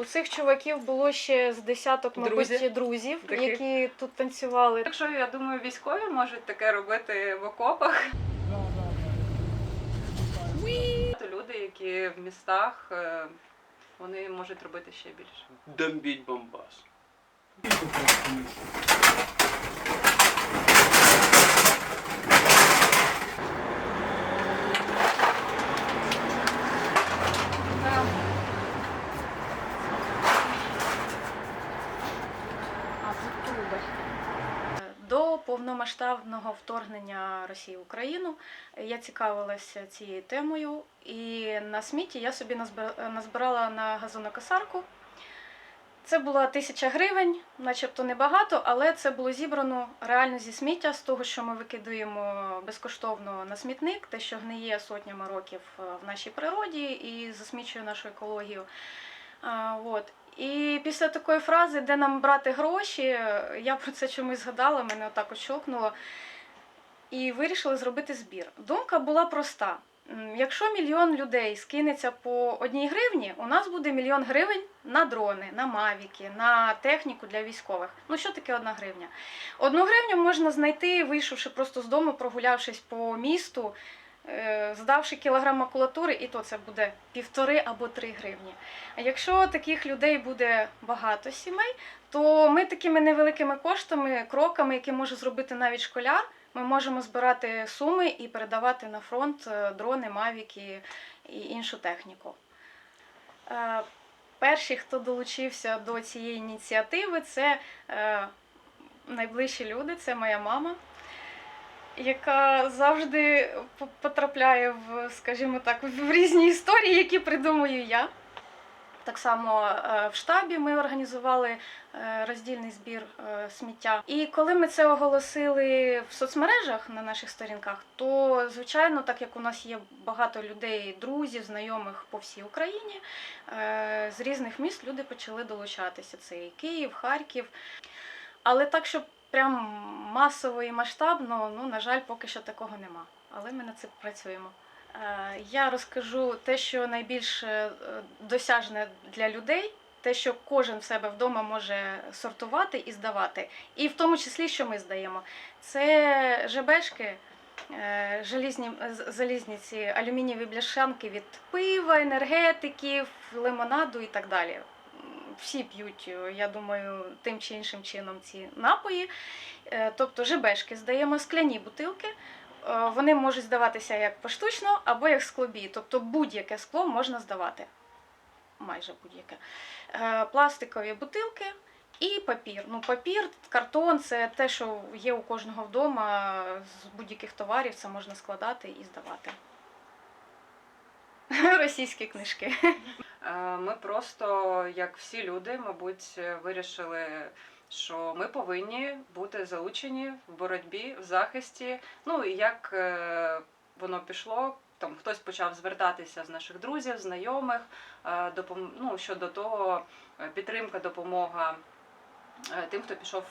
У цих чуваків було ще з десяток, мабуть, Друзі. друзів, Таких. які тут танцювали. Якщо я думаю, військові можуть таке робити в окопах, то люди, які в містах, е, вони можуть робити ще більше. Бомбить бомбас. До повномасштабного вторгнення Росії в Україну я цікавилася цією темою, і на сміті я собі назбирала на газонокосарку. Це була тисяча гривень, начебто небагато, але це було зібрано реально зі сміття, з того, що ми викидуємо безкоштовно на смітник, те, що гниє сотнями років е, в нашій природі і засмічує нашу екологію. От. Після такої фрази, де нам брати гроші, я про це чомусь згадала, мене отак от. І вирішили зробити збір. Думка була проста: якщо мільйон людей скинеться по одній гривні, у нас буде мільйон гривень на дрони, на мавіки, на техніку для військових. Ну що таке одна гривня? Одну гривню можна знайти, вийшовши просто з дому, прогулявшись по місту, здавши кілограм макулатури, і то це буде півтори або три гривні. А якщо таких людей буде багато сімей, то ми такими невеликими коштами, кроками, які може зробити навіть школяр, ми можемо збирати суми і передавати на фронт е, дрони, мавіки і іншу техніку. Е, Перші, хто долучився до цієї ініціативи, це е, найближчі люди, це моя мама, яка завжди потрапляє в, скажімо так, в різні історії, які придумую я. Так само е, в штабі ми організували е, роздільний збір е, сміття. І коли ми це оголосили в соцмережах на наших сторінках, то звичайно, так як у нас є багато людей, друзів, знайомих по всій Україні, з різних міст люди почали долучатися. Це і Київ, Харків. Але так, щоб прям масово і масштабно, ну на жаль, поки що такого нема. Але ми над цим працюємо. Е, Я розкажу те, що найбільш е, досяжне для людей, те, що кожен в себе вдома може сортувати і здавати, і в тому числі, що ми здаємо, це жебешки, е, желізні, залізні ці алюмінієві бляшанки від пива, енергетиків, лимонаду і так далі. Всі п'ють, е, я думаю, тим чи іншим чином ці напої. Е, Тобто жебешки здаємо скляні бутилки. Е, Вони можуть здаватися як поштучно або як склобій. Тобто будь-яке скло можна здавати. Майже будь-яке. Пластикові бутилки і папір. Ну, папір, картон це те, що є у кожного вдома з будь-яких товарів, це можна складати і здавати. Російські книжки. Ми просто, як всі люди, мабуть, вирішили, що ми повинні бути залучені в боротьбі, в захисті. Ну і як е, воно пішло. Там хтось почав звертатися з наших друзів, знайомих е, допом... ну, щодо того, е, підтримка, допомога тим, хто пішов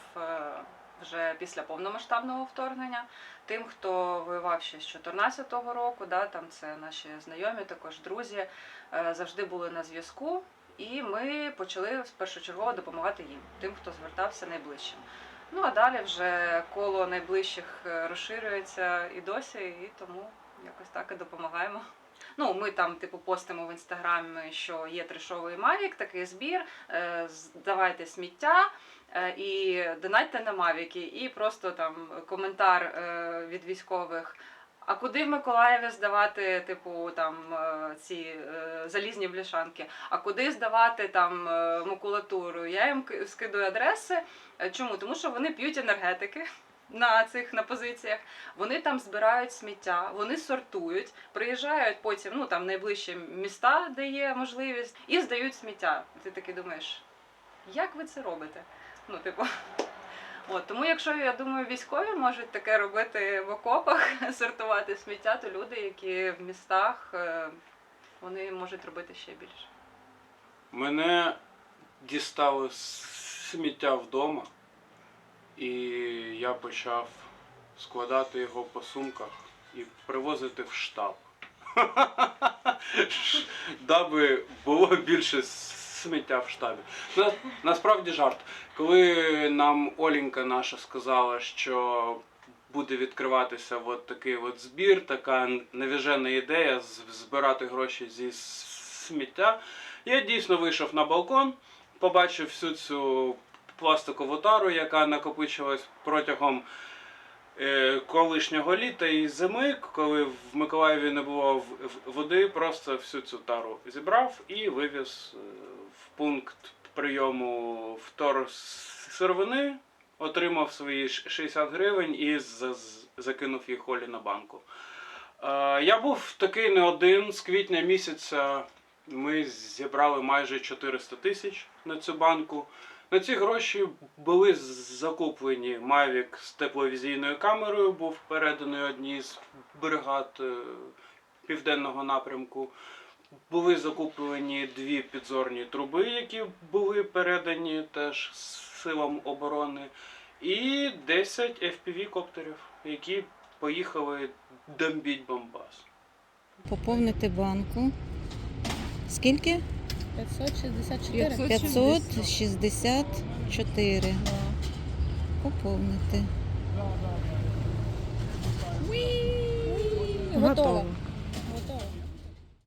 вже після повномасштабного вторгнення, тим, хто воював ще з 2014 року, да, там це наші знайомі, також друзі, е, завжди були на зв'язку. І ми почали першочергово допомагати їм, тим, хто звертався найближчим. Ну а далі вже коло найближчих е, розширюється і досі, і тому якось так і допомагаємо. Ну, ми там, типу, постимо в інстаграмі, що є трешовий Мавік, такий збір, е, здавайте сміття е, і донатьте на Мавіки. І просто там коментар е, від військових. А куди в Миколаєві здавати, типу, там ці залізні бляшанки? А куди здавати там макулатуру? Я їм ки- скидую адреси. Чому? Тому що вони п'ють енергетики на цих на позиціях. Вони там збирають сміття, вони сортують, приїжджають потім, ну там найближчі міста, де є можливість, і здають сміття. Ти такий думаєш, як ви це робите? Ну, типу. От, тому, якщо я думаю, військові можуть таке робити в окопах, сортувати сміття, то люди, які в містах, е, вони можуть робити ще більше. Мене дістали сміття вдома, і я почав складати його по сумках і привозити в штаб. Даби було більше сміття в штабі. На, насправді жарт. Коли нам Олінька наша сказала, що буде відкриватися от такий от збір, така навіжена ідея збирати гроші зі сміття, я дійсно вийшов на балкон, побачив всю цю пластикову тару, яка накопичилась протягом е, колишнього літа і зими, коли в Миколаєві не було води, просто всю цю тару зібрав і вивіз е, в пункт прийому вторсировини, отримав свої 60 гривень і закинув їх Олі на банку. Е, Я був такий не один. З квітня місяця ми зібрали майже 400 тисяч на цю банку. На ці гроші були закуплені Mavic з тепловізійною камерою, був переданий одній з бригад е, південного напрямку. Були закуплені дві підзорні труби, які були передані теж силам оборони, і 10 FPV-коптерів, які поїхали бомбіть Бомбас. Поповнити банку. Скільки? 564. 564. Поповнити. Готово. Готово.